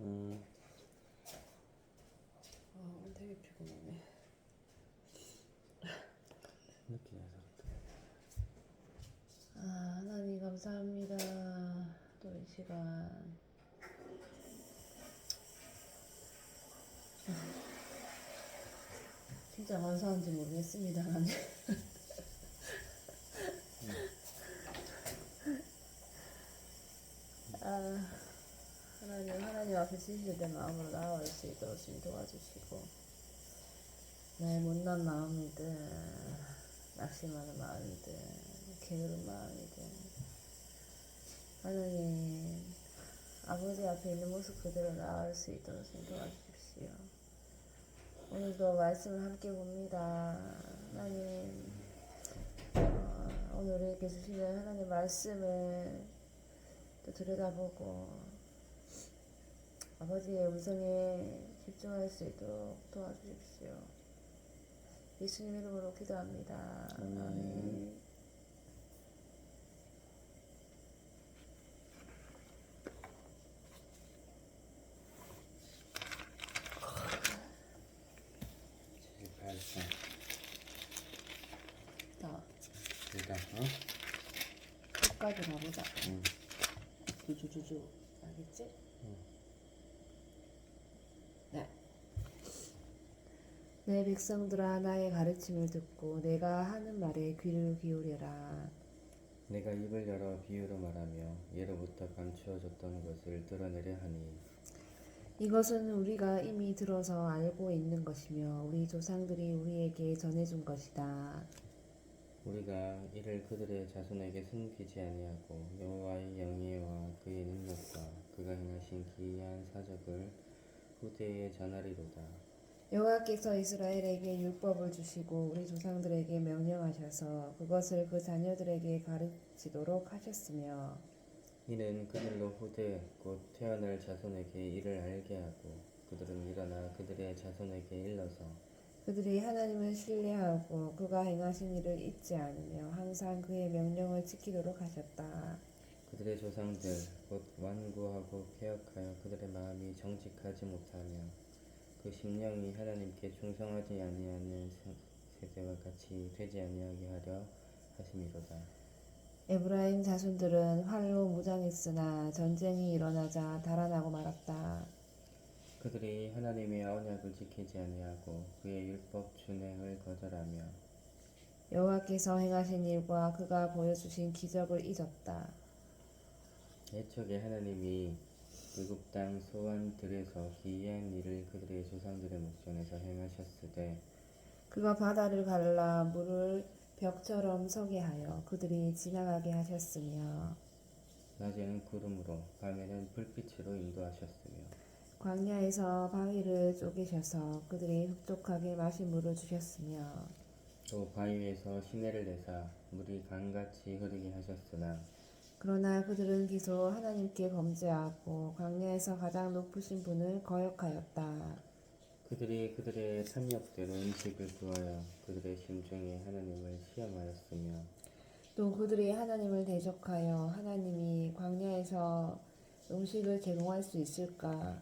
음, 아 오늘 되게 피곤하네. 늦게 자서 아 하나님 감사합니다. 또 이 시간. 진짜 감사한지 모르겠습니다. 하나님. 아, 하나님, 하나님 앞에 진실된 마음으로 나아갈 수 있도록 좀 도와주시고, 내 못난 마음이든, 낙심하는 마음이든, 게으른 마음이든, 하나님, 아버지 앞에 있는 모습 그대로 나아갈 수 있도록 좀 도와주십시오. 오늘도 말씀을 함께 봅니다. 하나님, 어, 오늘 우리에게 주시는 하나님 말씀을 또 들여다보고 아버지의 음성에 집중할 수 있도록 도와주십시오. 예수님 이름으로 기도합니다. 아멘. 아멘. 일단 어? 끝까지 가보자. 응. 주주주주. 알겠지? 네. 내 백성들아 나의 가르침을 듣고 내가 하는 말에 귀를 기울여라. 내가 입을 열어 비유로 말하며 예로부터 감추어졌던 것을 드러내려 하니 이것은 우리가 이미 들어서 알고 있는 것이며 우리 조상들이 우리에게 전해준 것이다. 우리가 이를 그들의 자손에게 숨기지 아니하고 여호와의 영예와 그의 능력과 그가 행하신 기이한 사적을 후대에 전하리로다. 여호와께서 이스라엘에게 율법을 주시고 우리 조상들에게 명령하셔서 그것을 그 자녀들에게 가르치도록 하셨으며 이는 그들로 후대 곧 태어날 자손에게 이를 알게 하고 그들은 일어나 그들의 자손에게 일러서 그들이 하나님을 신뢰하고 그가 행하신 일을 잊지 않으며 항상 그의 명령을 지키도록 하셨다. 그들의 조상들 곧 완고하고 폐역하여 그들의 마음이 정직하지 못하며 그 심령이 하나님께 충성하지 아니하는 세- 세대와 같이 되지 아니하게 하려 하심이로다. 에브라임 자손들은 활로 무장했으나 전쟁이 일어나자 달아나고 말았다. 그들이 하나님의 언약을 지키지 아니하고 그의 율법 준행을 거절하며 여호와께서 행하신 일과 그가 보여주신 기적을 잊었다. 애초에 하나님이 애굽 땅 소환들에서 기이한 일을 그들의 조상들의 목전에서 행하셨으되 그가 바다를 갈라 물을 벽처럼 서게 하여 그들이 지나가게 하셨으며 낮에는 구름으로 밤에는 불빛으로 인도하셨으며 광야에서 바위를 쪼개셔서 그들이 흡족하게 마신 물을 주셨으며 또 바위에서 시내를 내사 물이 강같이 흐르게 하셨으나 그러나 그들은 계속 하나님께 범죄하고 광야에서 가장 높으신 분을 거역하였다. 그들이 그들의 탐욕대로 음식을 구하여 그들의 심중에 하나님을 시험하였으며 또 그들이 하나님을 대적하여 하나님이 광야에서 음식을 제공할 수 있을까?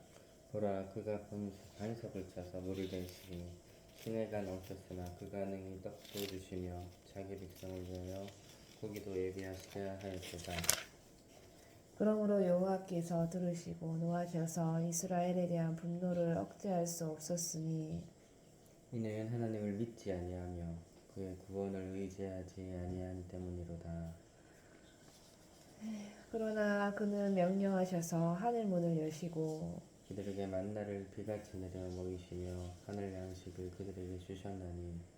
보라 그가 반- 반석을 짜서 물을 대시니 시내가 넘쳤으나 그가 능히 떡도 주시며 자기 백성을 위하여 고기도 예비하시려 하였도다 그러므로 여호와께서 들으시고 노하셔서 이스라엘에 대한 분노를 억제할 수 없었으니 이는 하나님을 믿지 아니하며 그의 구원을 의지하지 아니하니 때문이로다. 그러나 그는 명령하셔서 하늘 문을 여시고 그들에게 만나를 비같이 내려 먹이시며 하늘 양식을 그들에게 주셨나니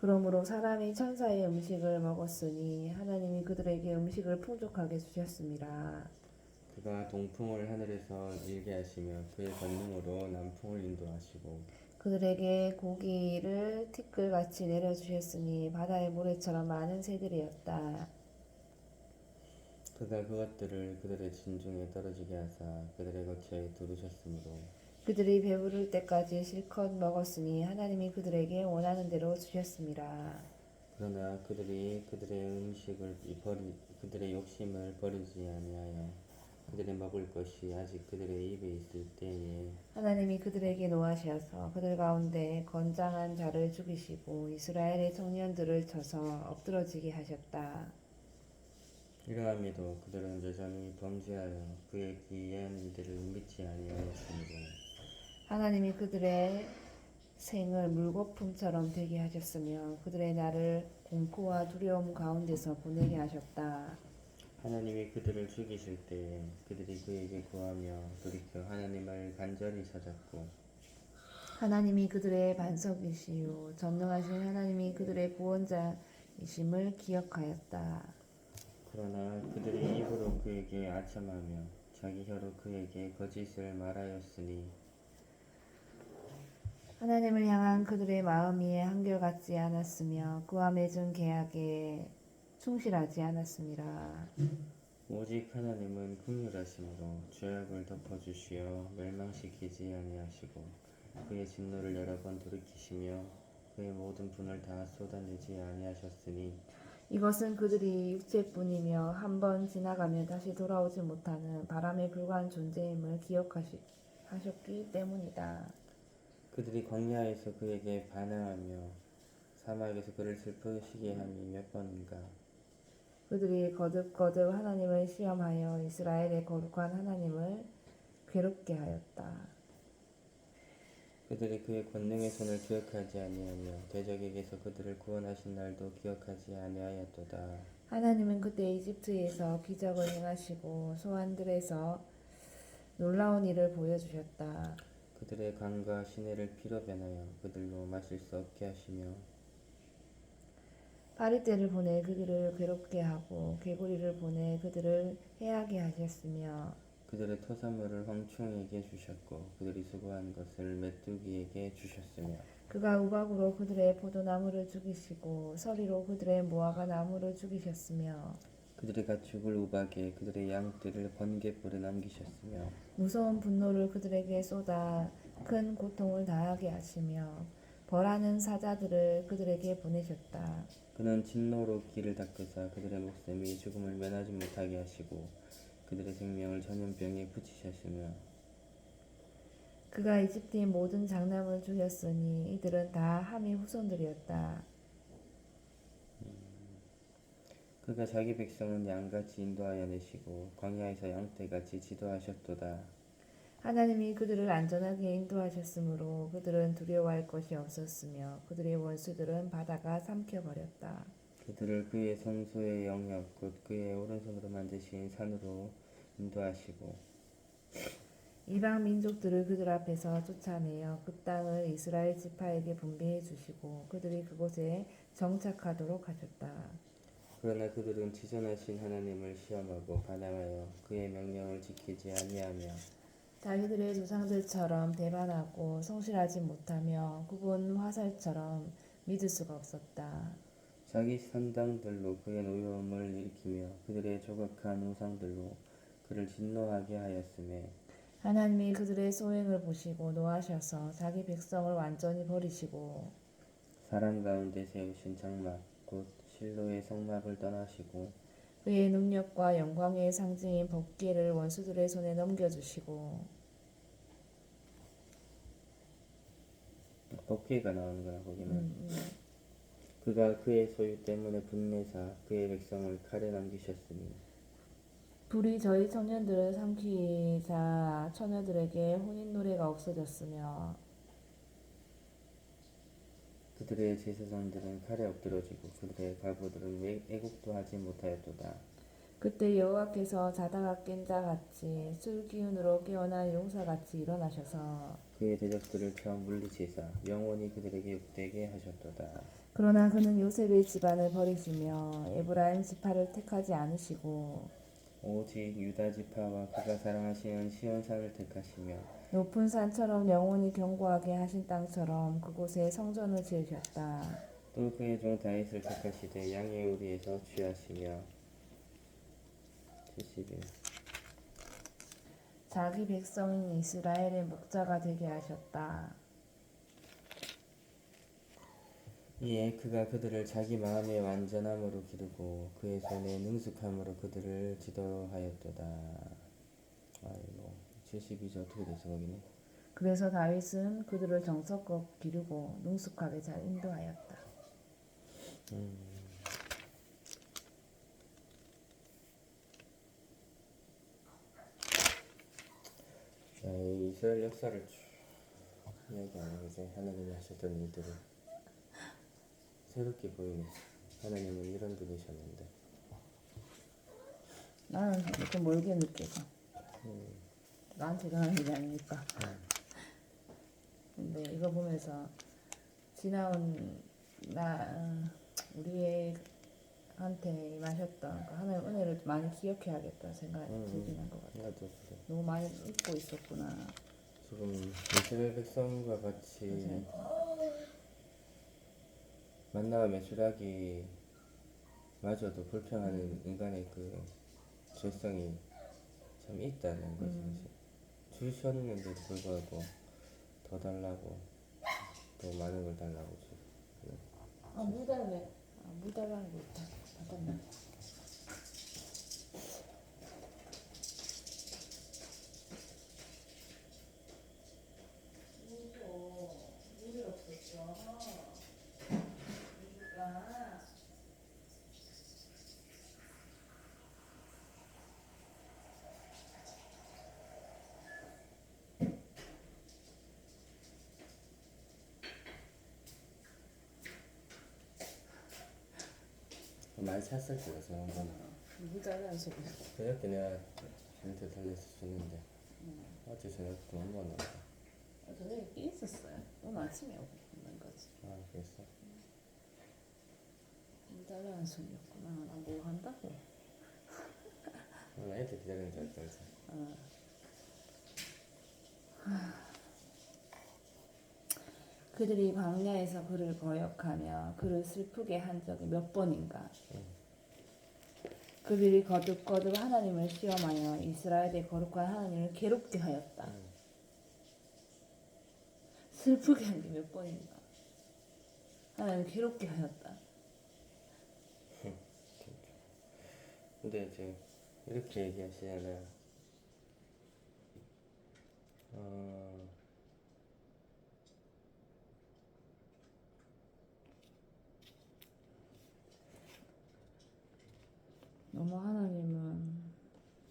그러므로 사람이 천사의 음식을 먹었으니 하나님이 그들에게 음식을 풍족하게 주셨습니다. 그가 동풍을 하늘에서 일게 하시며 그의 권능으로 남풍을 인도하시고 그들에게 고기를 티끌같이 내려주셨으니 바다의 모래처럼 많은 새들이었다. 그가 그것들을 그들의 진중에 떨어지게 하사 그들의 거처에 두르셨으므로 그들이 배부를 때까지 실컷 먹었으니 하나님이 그들에게 원하는 대로 주셨습니다. 그러나 그들이 그들의 음식을 버리 그들의 욕심을 버리지 아니하여 그들의 먹을 것이 아직 그들의 입에 있을 때에 하나님이 그들에게 노하셔서 그들 가운데 건장한 자를 죽이시고 이스라엘의 청년들을 쳐서 엎드러지게 하셨다. 이러함에도 그들은 여전히 범죄하여 그의 기이한 이들을 믿지 아니하였으므로 하나님이 그들의 생을 물거품처럼 되게 하셨으며 그들의 날을 공포와 두려움 가운데서 보내게 하셨다. 하나님이 그들을 죽이실 때에 그들이 그에게 구하며 돌이켜 하나님을 간절히 찾았고 하나님이 그들의 반석이시요 전능하신 하나님이 그들의 구원자이심을 기억하였다. 그러나 그들이 입으로 그에게 아첨하며 자기 혀로 그에게 거짓을 말하였으니 하나님을 향한 그들의 마음이 한결같지 않았으며 그와 맺은 계약에 충실하지 않았습니다. 오직 하나님은 긍휼하심으로 죄악을 덮어주시어 멸망시키지 아니하시고 그의 진노를 여러 번 돌이키시며 그의 모든 분을 다 쏟아내지 아니하셨으니 이것은 그들이 육체뿐이며 한 번 지나가면 다시 돌아오지 못하는 바람에 불과한 존재임을 기억하셨기 때문이다. 그들이 광야에서 그에게 반항하며 사막에서 그를 슬프시게 함이 몇 번인가 그들이 거듭 거듭 하나님을 시험하여 이스라엘의 거룩한 하나님을 괴롭게 하였다. 그들이 그의 권능의 손을 기억하지 아니하며 대적에게서 그들을 구원하신 날도 기억하지 아니하였도다 하나님은 그때 이집트에서 기적을 행하시고 소환들에서 놀라운 일을 보여주셨다. 그들의 강과 시내를 피로 변하여 그들로 마실 수 없게 하시며 파리떼를 보내 그들을 괴롭게 하고 개구리를 보내 그들을 해하게 하셨으며 그들의 토사물을 황충에게 주셨고 그들이 수고한 것을 메뚜기에게 주셨으며 그가 우박으로 그들의 포도나무를 죽이시고 서리로 그들의 무화과 나무를 죽이셨으며 그들의 가축을 우박에 그들의 양떼를 번개불에 남기셨으며 무서운 분노를 그들에게 쏟아 큰 고통을 당하게 하시며 벌하는 사자들을 그들에게 보내셨다. 그는 진노로 길을 닦으사 그들의 목숨이 죽음을 면하지 못하게 하시고 그들의 생명을 전염병에 붙이셨으며 그가 이집트의 모든 장남을 죽였으니 이들은 다 함의 후손들이었다. 그가 자기 백성은 양같이 인도하여 내시고 광야에서 양떼같이 지도하셨도다 하나님이 그들을 안전하게 인도하셨으므로 그들은 두려워할 것이 없었으며 그들의 원수들은 바다가 삼켜버렸다. 그들을 그의 성소의 영역 곧 그의 오른손으로 만드신 산으로 인도하시고 이방 민족들을 그들 앞에서 쫓아내어 그 땅을 이스라엘 지파에게 분배해 주시고 그들이 그곳에 정착하도록 하셨다. 그러나 그들은 지존하신 하나님을 시험하고 반항하여 그의 명령을 지키지 아니하며 자기들의 조상들처럼 배반하고 성실하지 못하며 굽은 화살처럼 믿을 수가 없었다. 자기 산당들로 그의 노여움을 일으키며 그들의 조각한 우상들로 그를 진노하게 하였음에 하나님이 그들의 소행을 보시고 노하셔서 자기 백성을 완전히 버리시고 사람 가운데 세우신 장막 곧 실로의 성막을 떠나시고 그의 능력과 영광의 상징인 법궤를 원수들의 손에 넘겨주시고 법궤가 나오는 거야 거기는 음, 음. 그가 그의 소유 때문에 분내사 그의 백성을 칼에 남기셨으니 불이 저희 청년들을 삼키자 처녀들에게 혼인 노래가 없어졌으며 그들의 제사장들은 칼에 엎드러지고 그들의 과부들은 애- 애국도 하지 못하였도다. 그때 여호와께서 자다가 깬 자 같이 술 기운으로 깨어난 용사같이 일어나셔서 그의 대적들을 펴 물리치사 영원히 그들에게 욕되게 하셨도다. 그러나 그는 요셉의 집안을 버리시며 에브라임 지파를 택하지 않으시고 오직 유다 지파와 그가 사랑하시는 시온 산을 택하시며 높은 산처럼 영원히 견고하게 하신 땅처럼 그곳에 성전을 지으셨다. 또 그의 종 다윗을 택하시되 양의 우리에서 취하시며 71 자기 백성인 이스라엘의 목자가 되게 하셨다. 이에 그가 그들을 자기 마음의 완전함으로 기르고 그의 손의 능숙함으로 그들을 지도하였도다 아이고 72절 어떻게 되죠 거기는? 그래서 다윗은 그들을 정석껏 기르고 능숙하게 잘 인도하였다. 자, 이 이스라엘 역사를 쭉 이야기하는 이제 하나님이 하셨던 일들을 새롭게 보이네. 하나님은 이런 분이셨는데. 나는 이렇게 멀게 느껴져. 나한테 일어난 일이 아니니까. 근데 이거 보면서 지나온 나 어, 우리한테 임하셨던 그 하나님 은혜를 많이 기억해야겠다 생각이 음, 들긴 한 것 같아. 나도 그래. 너무 많이 잊고 있었구나. 지금 이스라엘 백성과 같이 만나와 매출하기 마저도 불평하는 인간의 그 죄성이 참 있다는 거지. 주셨는데도 불구하고 더 달라고 더 많은 걸 달라고 주. 아, 물 달래. 아, 물 달라는 거 있다. 잠깐만. 많이 찼을 거야, 저런 거는. 물 달라는 소리. 그저께 내가 한테 달래서 줬는데 어제 저녁 또한 번 왔다. 저녁에 끼 있었어요. 오늘 아침에 오는 거지. 아, 그랬어? 물 달라는 소리였구나. 나뭐 한다고? 오늘 애들 기다리는 줄 알았다, 그래서. 그들이 광야에서 그를 거역하며 그를 슬프게 한 적이 몇 번인가. 그들이 거듭거듭 하나님을 시험하여 이스라엘의 거룩한 하나님을 괴롭게 하였다. 슬프게 한 게 몇 번인가. 하나님을 괴롭게 하였다. 근데 이제 이렇게 얘기하시잖아요. 어, 너무 하나님은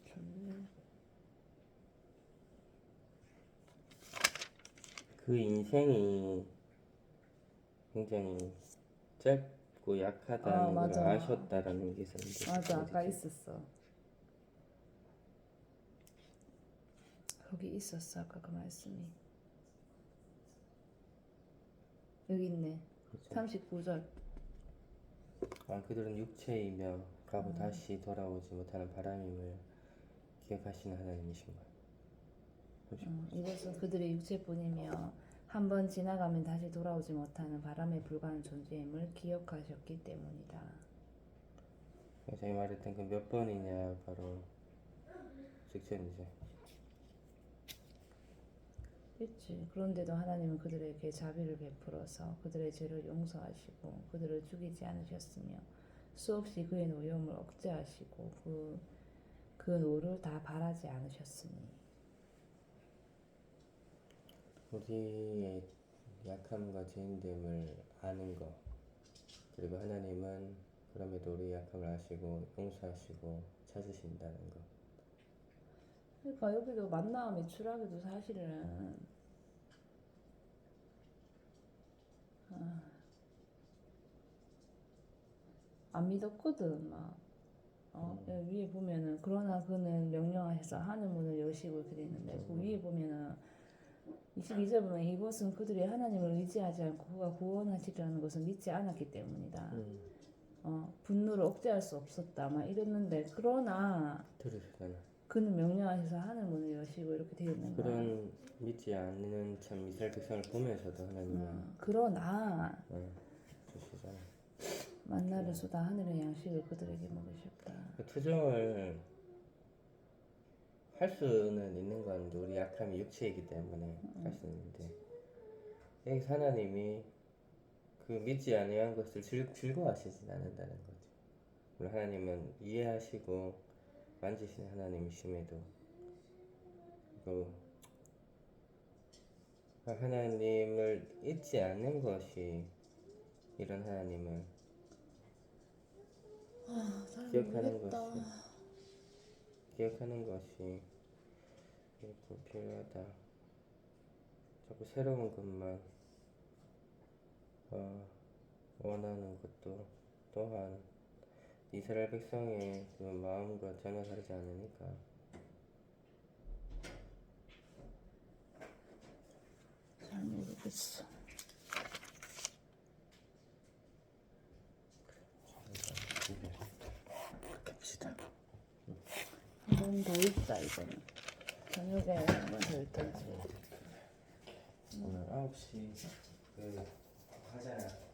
좀 그 인생이 굉장히 짧고 약하다는 아, 걸 맞아. 아셨다라는 게 있었는데. 맞아 아까? 있었어. 거기 있었어 아까 그 말씀이. 여기 있네. 그렇죠. 39절. 아, 그들은 육체이며 음. 가고 다시 돌아오지 못하는 바람임을 기억하시는 하나님이신 거예요. 어, 이것은 그들의 육체뿐이며 한번 지나가면 다시 돌아오지 못하는 바람에 불과한 존재임을 기억하셨기 때문이다. 이 말했던 그 몇 번이냐 바로 직전이죠. 그렇지. 그런데도 하나님은 그들에게 자비를 베풀어서 그들의 죄를 용서하시고 그들을 죽이지 않으셨으며 수없이 그의 노여움을 억제하시고 그, 그 노를 다 바라지 않으셨으니 우리의 약함과 죄인됨을 아는 것. 그리고 하나님은 그럼에도 우리의 약함을 아시고 용서하시고 찾으신다는 것. 그러니까 여기도 만나와 매출하기도 사실은 아, 안 믿었거든 막. 어, 여기 위에 보면은 그러나 그는 명령하셔서 하늘 문을 여시고 있는데 그 위에 보면은 22절 보면 이것은 그들이 하나님을 의지하지 않고 그가 구원하시리라는 것을 믿지 않았기 때문이다. 음, 어, 분노를 억제할 수 없었다. 막 이랬는데 그러나 들으시잖아. 그는 명령하셔서 하늘 문을 여시고 이렇게 되어 있는 거야. 그런 믿지 않는 참 이스라엘 백성을 보면서도 하나님은 어, 그러나 어, 주시잖아. 만나를 쏟아 하늘의 양식을 그들에게 먹으셨다. 그 투정을 할 수는 있는 건데 우리 약함이 육체이기 때문에 할 수 있는데 여기서 하나님이 그 믿지 아니한 것을 즐, 즐거워하시진 않는다는 거죠. 물론 하나님은 이해하시고 만지시는 하나님이심에도 그 하나님을 잊지 않는 것이 이런 하나님을 잘 기억하는 모르겠다. 것이 기억하는 것이 꼭 필요하다. 자꾸 새로운 것만 어, 원하는 것도 또한 이스라엘 백성의 그 마음과 전혀 다르지 않으니까 잘 모르겠어. 갑시다. 한번더 있다 이거는. 저녁에 한번 더 있던지. 오늘 9시 그 하잖아